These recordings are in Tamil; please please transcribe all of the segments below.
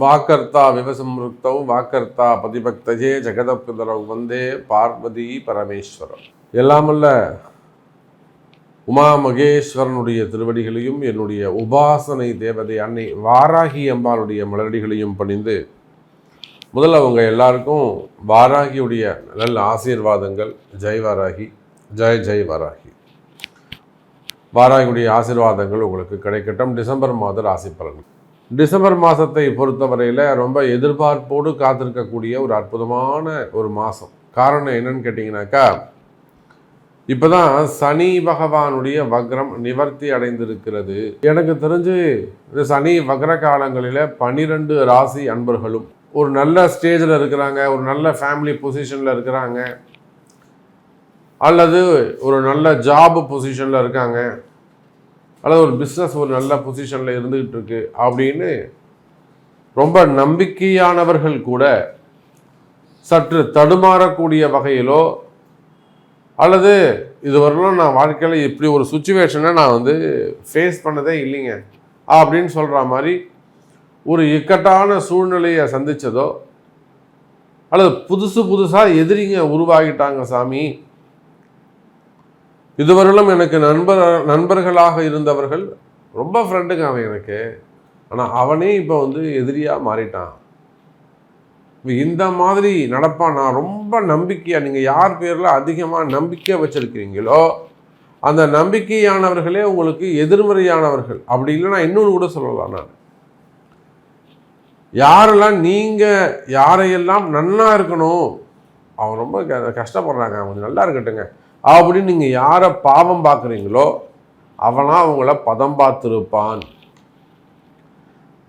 வாக்கர்த்தா விவசம்ருக்தௌ வாக்கர்த்தா பதிபக்தஜே ஜெகதப்பிதரவ் வந்தே பார்வதி பரமேஸ்வரம் எல்லாமல்ல உமா மகேஸ்வரனுடைய திருவடிகளையும் என்னுடைய உபாசனை தேவதை அன்னை வாராகி அம்பாளுடைய மலரடிகளையும் பணிந்து முதல்ல அவங்க எல்லாருக்கும் வாராகியுடைய நல்ல ஆசீர்வாதங்கள். ஜெய் வாராகி ஜெய் ஜெய் வாராகி. வாராகியுடைய ஆசீர்வாதங்கள் உங்களுக்கு கிடைக்கட்டும். டிசம்பர் மாத ராசி பலன் டிசம்பர் மாதத்தை பொறுத்தவரையில் ரொம்ப எதிர்பார்ப்போடு காத்திருக்கக்கூடிய ஒரு அற்புதமான ஒரு மாதம் காரணம் என்னன்னு கேட்டிங்கனாக்கா இப்போ தான் சனி பகவானுடைய வக்ரம் நிவர்த்தி அடைந்திருக்கிறது. எனக்கு தெரிஞ்சு இந்த சனி வக்ர காலங்களில் பன்னிரெண்டு ராசி அன்பர்களும் ஒரு நல்ல ஸ்டேஜில் இருக்கிறாங்க ஒரு நல்ல ஃபேமிலி பொசிஷனில் இருக்கிறாங்க அல்லது ஒரு நல்ல ஜாப் பொசிஷனில் இருக்காங்க. அல்லது ஒரு பிஸ்னஸ் ஒரு நல்ல பொசிஷனில் இருந்துகிட்டு இருக்கு அப்படின்னு ரொம்ப நம்பிக்கையானவர்கள் கூட சற்று தடுமாறக்கூடிய வகையிலோ அல்லது இதுவரையிலும் நான் வாழ்க்கையில் இப்படி ஒரு சுச்சுவேஷனை நான் வந்து ஃபேஸ் பண்ணதே இல்லைங்க அப்படின்னு சொல்கிற மாதிரி ஒரு இக்கட்டான சூழ்நிலையை சந்தித்ததோ அல்லது புதுசு புதுசாக எதிரிங்க உருவாகிட்டாங்க சாமி இதுவரையிலும் எனக்கு நண்பர் நண்பர்களாக இருந்தவர்கள் ரொம்ப ஃப்ரெண்டுங்க அவன் எனக்கு. ஆனால் அவனே இப்போ வந்து எதிரியாக மாறிட்டான். இந்த மாதிரி நடப்பான் நான் ரொம்ப நம்பிக்கையாக நீங்கள் யார் பேரில் அதிகமாக நம்பிக்கை வச்சுருக்கிறீங்களோ அந்த நம்பிக்கையானவர்களே உங்களுக்கு எதிர்மறையானவர்கள். அப்படி இல்லைன்னா இன்னொன்று கூட சொல்லலாம் நான். யாரெல்லாம் நீங்கள் யாரையெல்லாம் நன்னா இருக்கணும் அவன் ரொம்ப க- கஷ்டப்படுறாங்க. கொஞ்சம் நல்லா இருக்கட்டுங்க அப்படின்னு நீங்கள் யாரை பாவம் பார்க்குறீங்களோ அவனா அவங்கள பதம் பார்த்துருப்பான்.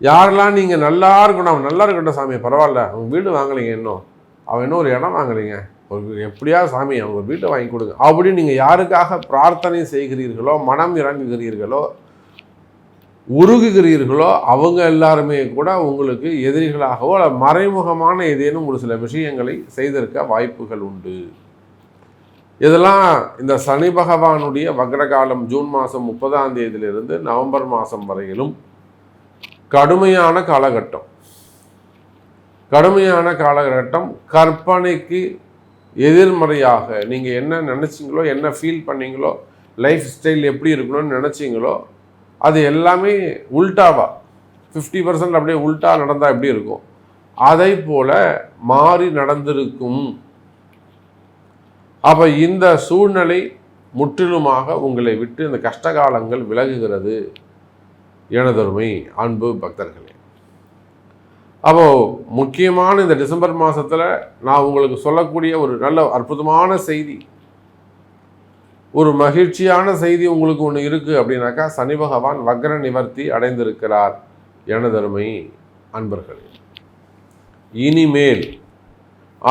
யாரெல்லாம் நீங்கள் நல்லா இருக்கணும் அவன் நல்லா இருக்கட்டும் சாமி பரவாயில்ல. அவங்க வீடு வாங்கலைங்க இன்னும். அவன் இன்னும் ஒரு இடம் வாங்கலைங்க. ஒரு எப்படியா சாமி அவங்க வீட்டை வாங்கி கொடுங்க. அப்படின்னு நீங்கள் யாருக்காக பிரார்த்தனை செய்கிறீர்களோ மனம் இறங்குகிறீர்களோ உருகுகிறீர்களோ அவங்க எல்லாருமே கூட உங்களுக்கு எதிரிகளாகவோ மறைமுகமான ஏதேனும் ஒரு சில விஷயங்களை செய்திருக்க வாய்ப்புகள் உண்டு. இதெல்லாம் இந்த சனி பகவானுடைய வக்ரகாலம் ஜூன் மாதம் முப்பதாம் தேதியிலிருந்து நவம்பர் மாதம் வரையிலும் கடுமையான காலகட்டம். கடுமையான காலகட்டம். கற்பனைக்கு எதிர்மறையாக நீங்கள் என்ன நினச்சிங்களோ என்ன ஃபீல் பண்ணீங்களோ லைஃப் ஸ்டைல் எப்படி இருக்கணும்னு நினச்சிங்களோ அது எல்லாமே உல்டாவா? ஃபிஃப்டி பர்சன்ட் அப்படியே உல்டா நடந்தால் எப்படி இருக்கும்? அதை போல மாறி நடந்திருக்கும். அப்போ இந்த சூழ்நிலை முற்றிலுமாக உங்களை விட்டு இந்த கஷ்டகாலங்கள் விலகுகிறது. எனதருமை அன்பு பக்தர்களே. அப்போ முக்கியமான இந்த டிசம்பர் மாதத்தில் நான் உங்களுக்கு சொல்லக்கூடிய ஒரு நல்ல அற்புதமான செய்தி. ஒரு மகிழ்ச்சியான செய்தி உங்களுக்கு ஒன்று இருக்குது அப்படின்னாக்கா சனி பகவான் வக்ர நிவர்த்தி அடைந்திருக்கிறார். எனதருமை அன்பர்களே. இனிமேல்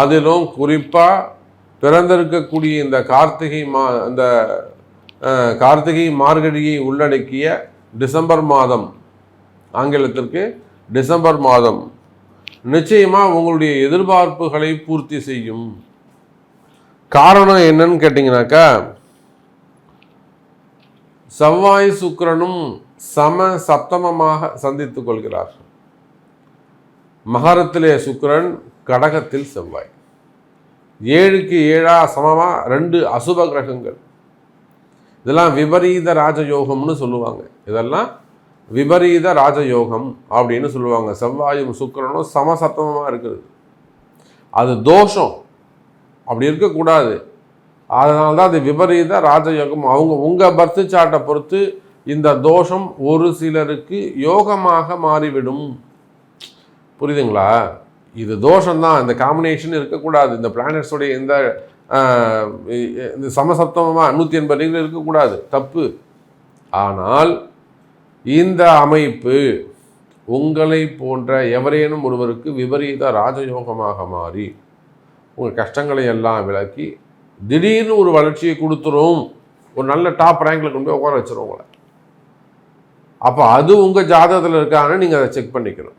அதிலும் குறிப்பாக பிறந்திருக்கக்கூடிய இந்த கார்த்திகை மா அந்த கார்த்திகை மார்கழியை உள்ளடக்கிய டிசம்பர் மாதம் ஆங்கிலத்திற்கு டிசம்பர் மாதம் நிச்சயமாக உங்களுடைய எதிர்பார்ப்புகளை பூர்த்தி செய்யும். காரணம் என்னன்னு கேட்டிங்கனாக்கா செவ்வாய் சுக்கிரனும் சம சப்தமமாக சந்தித்துக் கொள்கிறார் மகரத்திலே சுக்கிரன் கடகத்தில் செவ்வாய். ஏழுக்கு ஏழா சமமாக ரெண்டு அசுப கிரகங்கள். இதெல்லாம் விபரீத ராஜயோகம்னு சொல்லுவாங்க. இதெல்லாம் விபரீத ராஜயோகம் அப்படின்னு சொல்லுவாங்க. செவ்வாயும் சுக்கிரனும் சமசத்தமமாக இருக்குது. அது தோஷம். அப்படி இருக்கக்கூடாது. அதனால தான் அது விபரீத ராஜயோகம். அவங்க உங்கள் பர்த்து சாட்டை பொறுத்து இந்த தோஷம் ஒரு சிலருக்கு யோகமாக மாறிவிடும். புரியுதுங்களா? இது தோஷம்தான். இந்த காம்பினேஷன் இருக்கக்கூடாது. இந்த பிளானட்ஸோடைய இந்த இந்த சமசப்தமாக நூற்றி எண்பது டிகிரி இருக்கக்கூடாது. தப்பு. ஆனால் இந்த அமைப்பு உங்களை போன்ற எவரேனும் ஒருவருக்கு விபரீத ராஜயோகமாக மாறி உங்கள் கஷ்டங்களை எல்லாம் விளக்கி திடீர்னு ஒரு வளர்ச்சியை கொடுத்துரும். ஒரு நல்ல டாப் ரேங்கில் கொண்டு போய் உட்கார வச்சிரும் உங்களை. அப்போ அது உங்கள் ஜாதகத்தில் இருக்கான்னு நீங்கள் அதை செக் பண்ணிக்கணும்.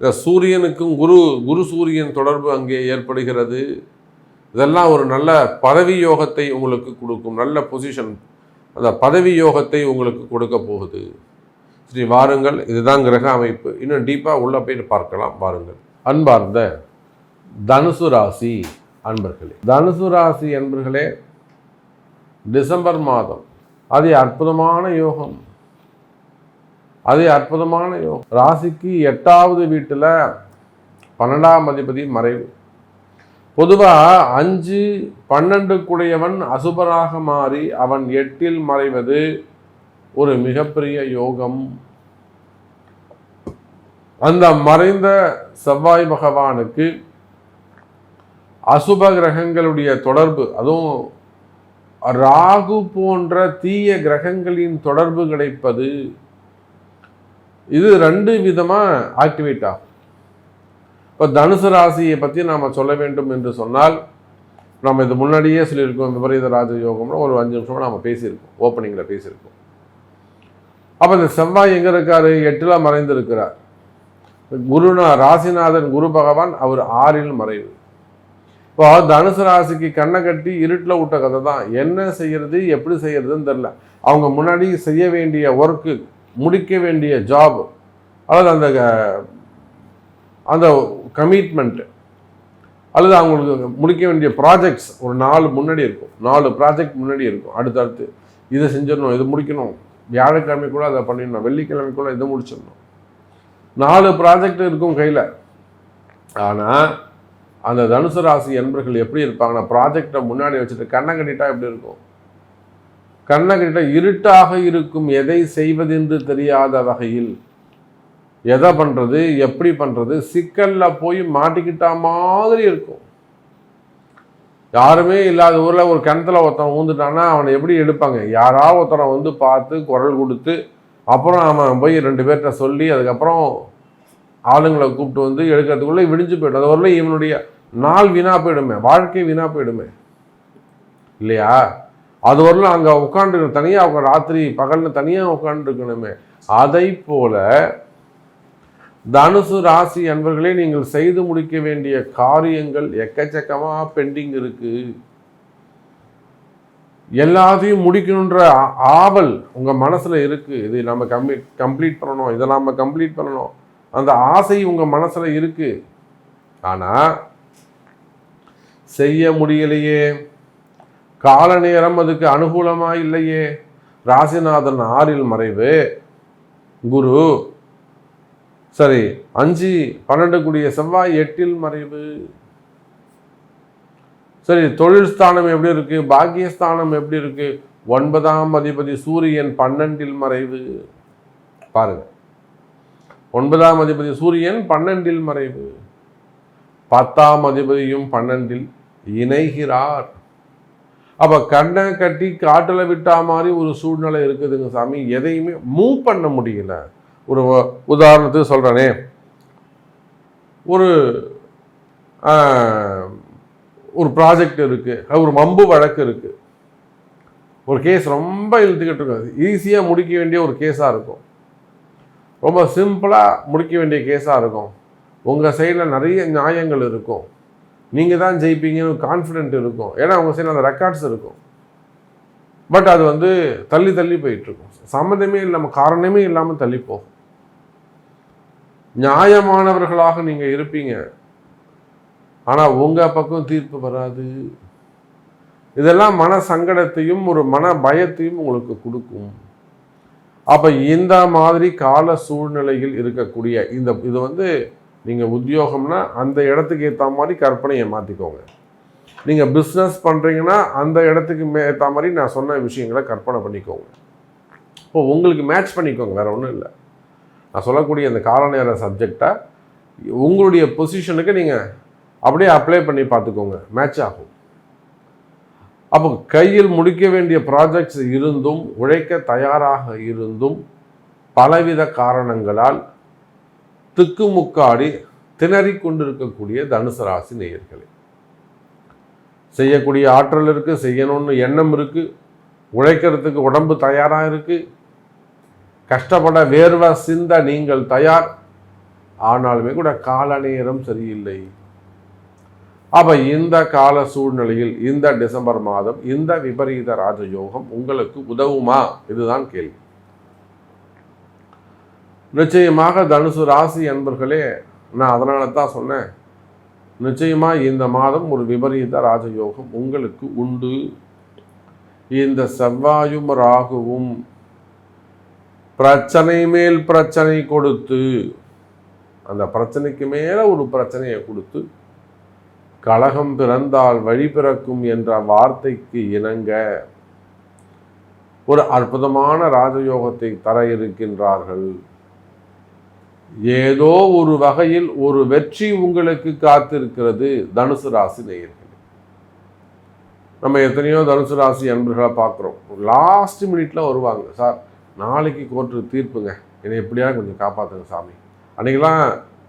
சூரியனுக்கும் குரு குரு சூரியன் தொடர்பு அங்கே ஏற்படுகிறது. இதெல்லாம் ஒரு நல்ல பதவி யோகத்தை உங்களுக்கு கொடுக்கும். நல்ல பொசிஷன் அந்த பதவி யோகத்தை உங்களுக்கு கொடுக்க போகுது. ஸ்ரீ வாருங்கள். இதுதான் கிரக அமைப்பு. இன்னும் டீப்பாக உள்ளே போயிட்டு பார்க்கலாம். வாருங்கள். அன்பார்ந்த தனுசு ராசி அன்பர்களே. தனுசு ராசி அன்பர்களே டிசம்பர் மாதம். அது அற்புதமான யோகம். அது அற்புதமான யோகம். ராசிக்கு எட்டாவது வீட்டில் பன்னெண்டாம் அதிபதி மறைவு. பொதுவாக அஞ்சு பன்னெண்டு குடையவன் அசுபராக மாறி அவன் எட்டில் மறைவது ஒரு மிகப்பெரிய யோகம். அந்த மறைந்த செவ்வாய் பகவானுக்கு அசுப கிரகங்களுடைய தொடர்பு அதுவும் ராகு போன்ற தீய கிரகங்களின் தொடர்பு கிடைப்பது இது ரெண்டு விதமாக ஆக்டிவேட் ஆகும். இப்போ தனுசு ராசியை பற்றி நாம் சொல்ல வேண்டும் என்று சொன்னால் நம்ம இது முன்னாடியே சொல்லியிருக்கோம் விபரீத ராஜ யோகம்னு ஒரு அஞ்சு நிமிஷமாக நம்ம பேசியிருக்கோம் ஓப்பனிங்கில் பேசியிருக்கோம். அப்போ இந்த செவ்வாய் எங்கே இருக்கார்? எட்டில் மறைந்திருக்கிறார். குருனா ராசிநாதன் குரு பகவான் அவர் ஆறில் மறைவு. இப்போ தனுசு ராசிக்கு கண்ணை கட்டி இருட்டில் விட்ட கதை தான் என்ன செய்யறது எப்படி செய்யறதுன்னு தெரில அவங்க முன்னாடி செய்ய வேண்டிய ஒர்க்கு முடிக்க வேண்டிய ஜாப் அல்லது அந்த அந்த கமிட்மெண்ட்டு அல்லது அவங்களுக்கு முடிக்க வேண்டிய ப்ராஜெக்ட்ஸ் ஒரு நாலு முன்னாடி இருக்கும். நாலு ப்ராஜெக்ட் முன்னாடி இருக்கும். அடுத்தடுத்து இதை செஞ்சிடணும் இதை முடிக்கணும். வியாழக்கிழமை கூட அதை பண்ணிடணும். வெள்ளிக்கிழமை கூட இதை முடிச்சிடணும். நாலு ப்ராஜெக்ட் இருக்கும் கையில். ஆனால் அந்த தனுசு ராசி என்பர்கள் எப்படி இருப்பாங்கன்னா ப்ராஜெக்டை முன்னாடி வச்சுட்டு கண்ணை கட்டிட்டா எப்படி இருக்கும்? கண்ணகிட்ட இருட்டாக இருக்கும் எதை செய்வதென்று தெரியாத வகையில் எதை பண்ணுறது எப்படி பண்ணுறது சிக்கலில் போய் மாட்டிக்கிட்டா மாதிரி இருக்கும். யாருமே இல்லாத ஊரில் ஒரு கிணத்துல ஒருத்தன் ஊந்துட்டான்னா அவனை எப்படி எடுப்பாங்க? யாராவது ஒருத்தனை வந்து பார்த்து குரல் கொடுத்து அப்புறம் அவன் போய் ரெண்டு பேர்கிட்ட சொல்லி அதுக்கப்புறம் ஆளுங்களை கூப்பிட்டு வந்து எடுக்கிறதுக்குள்ளே விடிஞ்சு போயிடும். அது வரல இவனுடைய நாள் வீணாக போயிடுமே வாழ்க்கை வீணாக போயிடுமே. இல்லையா? அது வரலாம் அங்கே உட்காந்துருக்கணும் தனியாக உட்காந்து ராத்திரி பகல்னு தனியாக உட்காந்துருக்கணுமே அதை போல தனுசு ராசி அன்பர்களே நீங்கள் செய்து முடிக்க வேண்டிய காரியங்கள் எக்கச்சக்கமாக பெண்டிங் இருக்கு. எல்லாத்தையும் முடிக்கணுன்ற ஆவல் உங்கள் மனசில் இருக்குது இது நம்ம கம்ப்ளீட் கம்ப்ளீட் பண்ணணும் இதை நம்ம கம்ப்ளீட் பண்ணணும். அந்த ஆசை உங்கள் மனசில் இருக்குது ஆனால் செய்ய முடியலையே. கால நேரம் அதுக்கு அனுகூலமாக இல்லையே ராசிநாதன் ஆறில் மறைவு. குரு சரி அஞ்சு பன்னெண்டு கூடிய செவ்வாய் எட்டில் மறைவு. சரி தொழில் ஸ்தானம் எப்படி இருக்கு? பாக்கியஸ்தானம் எப்படி இருக்கு? ஒன்பதாம் அதிபதி சூரியன் பன்னெண்டில் மறைவு. பாருங்க. ஒன்பதாம் அதிபதி சூரியன் பன்னெண்டில் மறைவு. பத்தாம் அதிபதியும் பன்னெண்டில் இணைகிறார். அப்போ கண்ணை கட்டி காட்டில் விட்டா மாதிரி ஒரு சூழ்நிலை இருக்குதுங்க சாமி. எதையுமே மூவ் பண்ண முடியல. ஒரு உதாரணத்துக்கு சொல்கிறேனே ஒரு ஒரு ப்ராஜெக்ட் இருக்குது ஒரு மம்பு வழக்கு இருக்குது ஒரு கேஸ் ரொம்ப இழுத்துக்கிட்டு இருக்காது ஈஸியாக முடிக்க வேண்டிய ஒரு கேஸாக இருக்கும். ரொம்ப சிம்பிளாக முடிக்க வேண்டிய கேஸாக இருக்கும். உங்கள் சைடில் நிறைய நியாயங்கள் இருக்கும். நீங்கள் தான் ஜெயிப்பீங்கன்னு கான்ஃபிடென்ட் இருக்கும். ஏன்னா உங்கள் சைடில் அந்த ரெக்கார்ட்ஸ் இருக்கும். பட் அது வந்து தள்ளி தள்ளி போயிட்டுருக்கும். சம்மந்தமே இல்லாமல் காரணமே இல்லாமல் தள்ளி போகும். நியாயமானவர்களாக நீங்கள் இருப்பீங்க. ஆனால் உங்கள் பக்கம் தீர்ப்பு வராது. இதெல்லாம் மன சங்கடத்தையும் ஒரு மன பயத்தையும் உங்களுக்கு கொடுக்கும். அப்போ இந்த மாதிரி கால சூழ்நிலையில் இருக்கக்கூடிய இந்த இது வந்து நீங்கள் உத்தியோகம்னா அந்த இடத்துக்கு ஏற்ற மாதிரி கற்பனையை மாற்றிக்கோங்க நீங்கள் பிஸ்னஸ் பண்ணுறீங்கன்னா அந்த இடத்துக்கு ஏற்ற மாதிரி நான் சொன்ன விஷயங்களை கற்பனை பண்ணிக்கோங்க. இப்போ உங்களுக்கு மேட்ச் பண்ணிக்கோங்க வேறு ஒன்றும் இல்லை. நான் சொல்லக்கூடிய அந்த கால நேர சப்ஜெக்டை உங்களுடைய பொசிஷனுக்கு நீங்கள் அப்படியே அப்ளை பண்ணி பார்த்துக்கோங்க. மேட்ச் ஆகும். அப்போ கையில் முடிக்க வேண்டிய ப்ராஜெக்ட்ஸ் இருந்தும் உழைக்க தயாராக இருந்தும் பலவித காரணங்களால் திக்குமுக்காடி திணறி கொண்டிருக்கக்கூடிய தனுசு ராசி நேயர்களே. செய்யக்கூடிய ஆற்றல் இருக்குது செய்யணும்னு எண்ணம் இருக்குது உழைக்கிறதுக்கு உடம்பு தயாராக இருக்குது கஷ்டப்பட வேர்வை சிந்த நீங்கள் தயார். ஆனாலுமே கூட கால நேரம் சரியில்லை. அப்போ இந்த கால சூழ்நிலையில் இந்த டிசம்பர் மாதம் இந்த விபரீத ராஜயோகம் உங்களுக்கு உதவுமா? இதுதான் கேள்வி. நிச்சயமாக தனுசு ராசி அன்பர்களே நான் அதனால தான் சொன்னேன். நிச்சயமாக இந்த மாதம் ஒரு விபரீத ராஜயோகம் உங்களுக்கு உண்டு. இந்த செவ்வாயும் ராகுவும் பிரச்சனை மேல் பிரச்சனை கொடுத்து அந்த பிரச்சனைக்கு மேலே ஒரு பிரச்சனையை கொடுத்து கழகம் பிறந்தால் வழி பிறக்கும் என்ற வார்த்தைக்கு இணங்க ஒரு அற்புதமான ராஜயோகத்தை தர இருக்கின்றார்கள். ஏதோ ஒரு வகையில் ஒரு வெற்றி உங்களுக்கு காத்திருக்கிறது தனுசு ராசி நேயர்கள். நம்ம எத்தனையோ தனுசு ராசி அன்பர்களாக பார்க்குறோம். லாஸ்ட் மினிட்ல வருவாங்க. சார் நாளைக்கு கோர்ட்டு தீர்ப்புங்க. என்னை எப்படியா கொஞ்சம் காப்பாற்றுங்க சாமி. அன்றைக்கெல்லாம்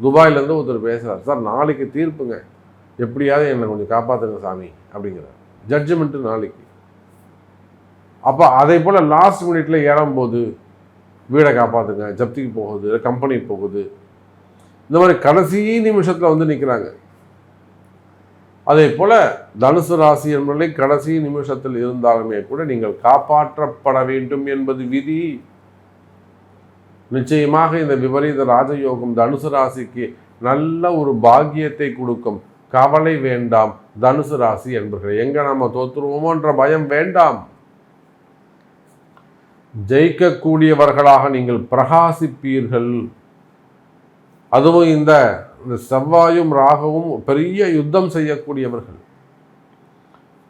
துபாயிலேருந்து ஒருத்தர் பேசுகிறார் சார் நாளைக்கு தீர்ப்புங்க. எப்படியாவது என்னை கொஞ்சம் காப்பாற்றுங்க சாமி அப்படிங்கிறார். ஜட்ஜ்மெண்ட்டு நாளைக்கு. அப்போ அதே போல் லாஸ்ட் மினிட்ல ஏறும்போது வீடை காப்பாற்றுங்க ஜப்திக்கு போகுது கம்பெனி போகுது. இந்த மாதிரி கடைசி நிமிஷத்தில் வந்து நிற்கிறாங்க அதே போல தனுசு ராசி என்பதை கடைசி நிமிஷத்தில் இருந்தாலுமே கூட நீங்கள் காப்பாற்றப்பட வேண்டும் என்பது விதி. நிச்சயமாக இந்த விபரீத ராஜயோகம் தனுசு ராசிக்கு நல்ல ஒரு பாக்கியத்தை கொடுக்கும். கவலை வேண்டாம் தனுசு ராசி என்பர்கள். எங்க நம்ம தோற்றுருவோமோன்ற பயம் வேண்டாம். ஜெயிக்கக்கூடியவர்களாக நீங்கள் பிரகாசிப்பீர்கள். அதுவும் இந்த செவ்வாயும் ராகவும் பெரிய யுத்தம் செய்யக்கூடியவர்கள்.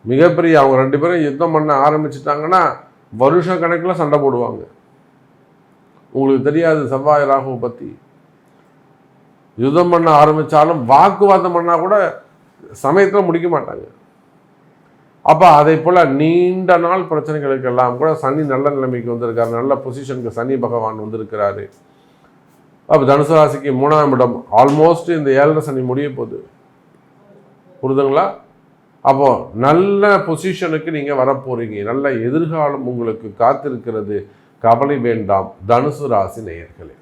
மிகப்பெரிய அவங்க ரெண்டு பேரும் யுத்தம் பண்ண ஆரம்பிச்சிட்டாங்கன்னா வருஷ கணக்கில் சண்டை போடுவாங்க. உங்களுக்கு தெரியாது செவ்வாய் ராகுவை பற்றி யுத்தம் பண்ண ஆரம்பித்தாலும் வாக்குவாதம் பண்ணால் கூட சமயத்தில் முடிக்க மாட்டாங்க. அப்போ அதை போல் நீண்ட நாள் பிரச்சனைகளுக்கெல்லாம் கூட சனி நல்ல நிலைமைக்கு வந்திருக்காரு. நல்ல பொசிஷனுக்கு சனி பகவான் வந்திருக்கிறாரு. அப்போ தனுசு ராசிக்கு மூணாம் இடம். ஆல்மோஸ்ட் இந்த ஏழரை சனி முடிய போகுது. புரிதுங்களா? அப்போ நல்ல பொசிஷனுக்கு நீங்கள் வரப்போறீங்க. நல்ல எதிர்காலம் உங்களுக்கு காத்திருக்கிறது. கவலை வேண்டாம். தனுசு ராசி நேயர்களே.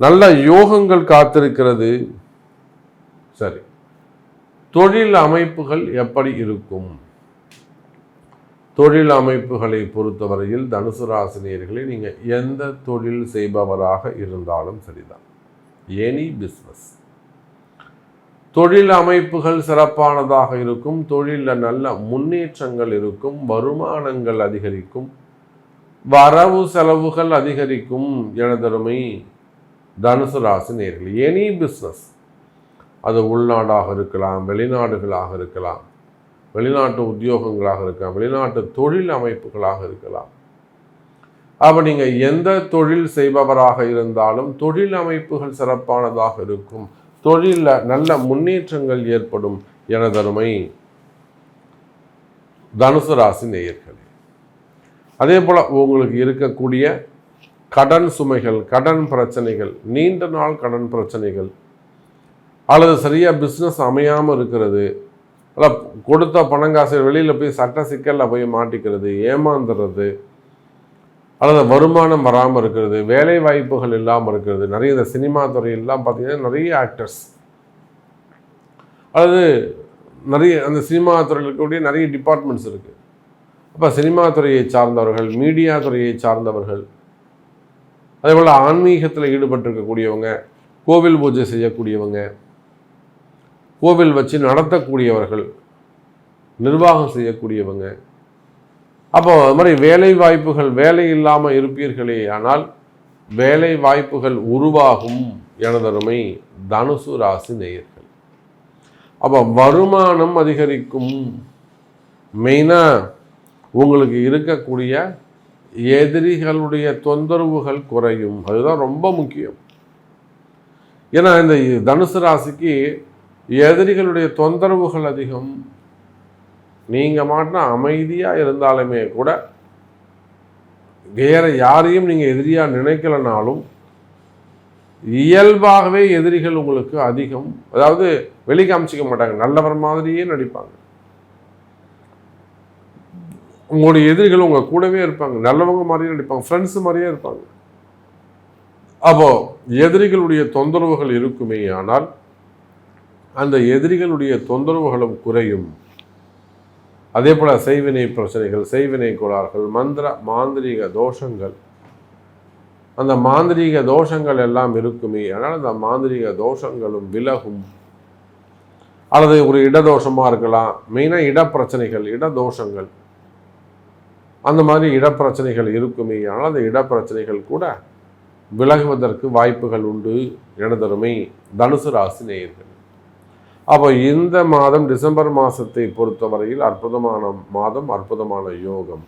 நல்ல யோகங்கள் காத்திருக்கிறது. சரி. தொழில் அமைப்புகள் எப்படி இருக்கும்? தொழில் அமைப்புகளை பொறுத்தவரையில் தனுசு ராசினியர்களை நீங்கள் எந்த தொழில் செய்பவராக இருந்தாலும் சரிதான். எனி பிஸ்னஸ் தொழில் அமைப்புகள் சிறப்பானதாக இருக்கும் தொழிலில் நல்ல முன்னேற்றங்கள் இருக்கும் வருமானங்கள் அதிகரிக்கும் வரவு செலவுகள் அதிகரிக்கும் எனதருமை தனுசு ராசி நேர்கள் எனி பிஸ்னஸ் அது உள்நாடாக இருக்கலாம் வெளிநாடுகளாக இருக்கலாம் வெளிநாட்டு உத்தியோகங்களாக இருக்கலாம் வெளிநாட்டு தொழில் அமைப்புகளாக இருக்கலாம். அப்போ நீங்கள் எந்த தொழில் செய்பவராக இருந்தாலும் தொழில் அமைப்புகள் சிறப்பானதாக இருக்கும். தொழிலில் நல்ல முன்னேற்றங்கள் ஏற்படும் எனதருமை தனுசு ராசி நேயர்களே. அதே போல் உங்களுக்கு இருக்கக்கூடிய கடன் சுமைகள் கடன் பிரச்சனைகள் நீண்ட நாள் கடன் பிரச்சனைகள் அல்லது சரியாக பிஸ்னஸ் அமையாமல் இருக்கிறது. அல்ல கொடுத்த பணங்காசை வெளியில் போய் சட்ட சிக்கலில் போய் மாட்டிக்கிறது ஏமாந்துடுறது அல்லது வருமானம் வராமல் இருக்கிறது வேலை வாய்ப்புகள் இல்லாமல் இருக்கிறது நிறைய இந்த சினிமா துறையெல்லாம் பார்த்திங்கன்னா நிறைய ஆக்டர்ஸ் அல்லது நிறைய அந்த சினிமா துறையில் இருக்கக்கூடிய நிறைய டிபார்ட்மெண்ட்ஸ் இருக்குது அப்போ சினிமா துறையை சார்ந்தவர்கள் மீடியா துறையை சார்ந்தவர்கள் அதே போல் ஆன்மீகத்தில் ஈடுபட்டிருக்கக்கூடியவங்க கோவில் பூஜை செய்யக்கூடியவங்க கோவில் வச்சு நடத்தக்கூடியவர்கள் நிர்வாகம் செய்யக்கூடியவங்க. அப்போ அது மாதிரி வேலை வாய்ப்புகள் வேலை இல்லாமல் இருப்பீர்களே ஆனால் வேலை வாய்ப்புகள் உருவாகும் எனதருமை தனுசு ராசி நேயர்கள். அப்போ வருமானம் அதிகரிக்கும். மெயினாக உங்களுக்கு இருக்கக்கூடிய எதிரிகளுடைய தொந்தரவுகள் குறையும். அதுதான் ரொம்ப முக்கியம். ஏன்னா இந்த தனுசு ராசிக்கு எதிரிகளுடைய தொந்தரவுகள் அதிகம். நீங்கள் மாட்டினா அமைதியாக இருந்தாலுமே கூட வேற யாரையும் நீங்கள் எதிரியாக நினைக்கலனாலும் இயல்பாகவே எதிரிகள் உங்களுக்கு அதிகம். அதாவது வெளி காமிச்சிக்க மாட்டாங்க நல்லவர் மாதிரியே நடிப்பாங்க. உங்களுடைய எதிரிகள் உங்கள் கூடவே இருப்பாங்க நல்லவங்க மாதிரியே நடிப்பாங்க ஃப்ரெண்ட்ஸ் மாதிரியே இருப்பாங்க. அப்போ எதிரிகளுடைய தொந்தரவுகள் இருக்குமே ஆனால் அந்த எதிரிகளுடைய தொந்தரவுகளும் குறையும். அதே போல் செய்வினை பிரச்சனைகள் செய்வினை கோளாறுகள் மந்திர மாந்திரீக தோஷங்கள். அந்த மாந்திரீக தோஷங்கள் எல்லாம் இருக்குமே ஆனால் அந்த மாந்திரீக தோஷங்களும் விலகும். அல்லது ஒரு இடதோஷமாக இருக்கலாம் மெயினாக இடப்பிரச்சனைகள் இடதோஷங்கள். அந்த மாதிரி இடப்பிரச்சனைகள் இருக்குமே ஆனால் அந்த இடப்பிரச்சனைகள் கூட விலகுவதற்கு வாய்ப்புகள் உண்டு எனதருமை தனுசு ராசி நேயர்கள். அப்போ இந்த மாதம் டிசம்பர் மாதத்தை பொறுத்தவரையில் அற்புதமான மாதம் அற்புதமான யோகம்.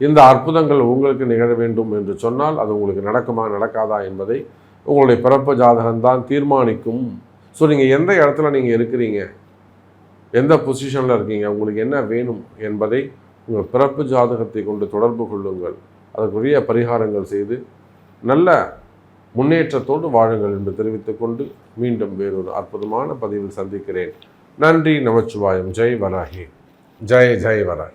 இந்த அற்புதங்கள் உங்களுக்கு நிகழ வேண்டும் என்று சொன்னால் அது உங்களுக்கு நடக்குமா நடக்காதா என்பதை உங்களுடைய பிறப்பு ஜாதகம்தான் தீர்மானிக்கும். ஸோ நீங்கள் எந்த இடத்துல நீங்கள் இருக்கிறீங்க? எந்த பொசிஷனில் இருக்கீங்க? உங்களுக்கு என்ன வேணும் என்பதை உங்கள் பிறப்பு ஜாதகத்தை கொண்டு தொடர்பு கொள்ளுங்கள். அதற்குரிய பரிகாரங்கள் செய்து நல்ல முன்னேற்றத்தோடு வாழுங்கள் என்று தெரிவித்துக்கொண்டு மீண்டும் வேறொரு அற்புதமான பதிவில் சந்திக்கிறேன். நன்றி நமச்சிவாயம். ஜெய் வராகி. ஜெய் ஜெய் வராகி.